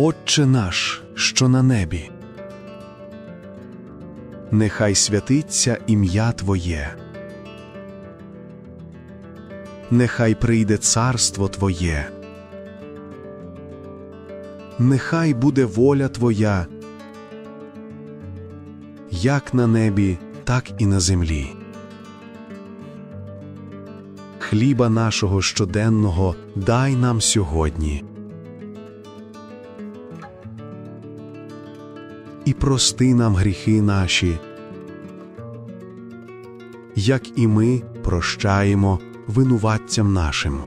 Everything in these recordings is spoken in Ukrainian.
Отче наш, що на небі. Нехай святиться ім'я Твоє. Нехай прийде царство Твоє. Нехай буде воля Твоя, як на небі, так і на землі. Хліба нашого щоденного дай нам сьогодні. І прости нам гріхи наші, як і ми прощаємо винуватцям нашим.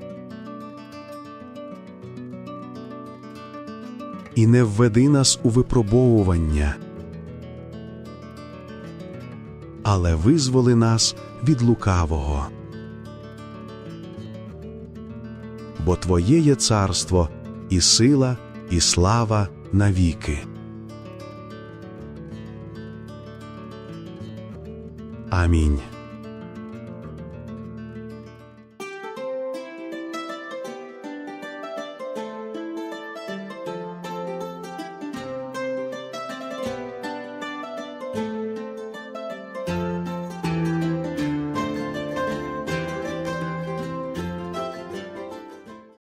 І не введи нас у випробовування, але визволи нас від лукавого. Бо Твоє є царство, і сила, і слава навіки. Амінь.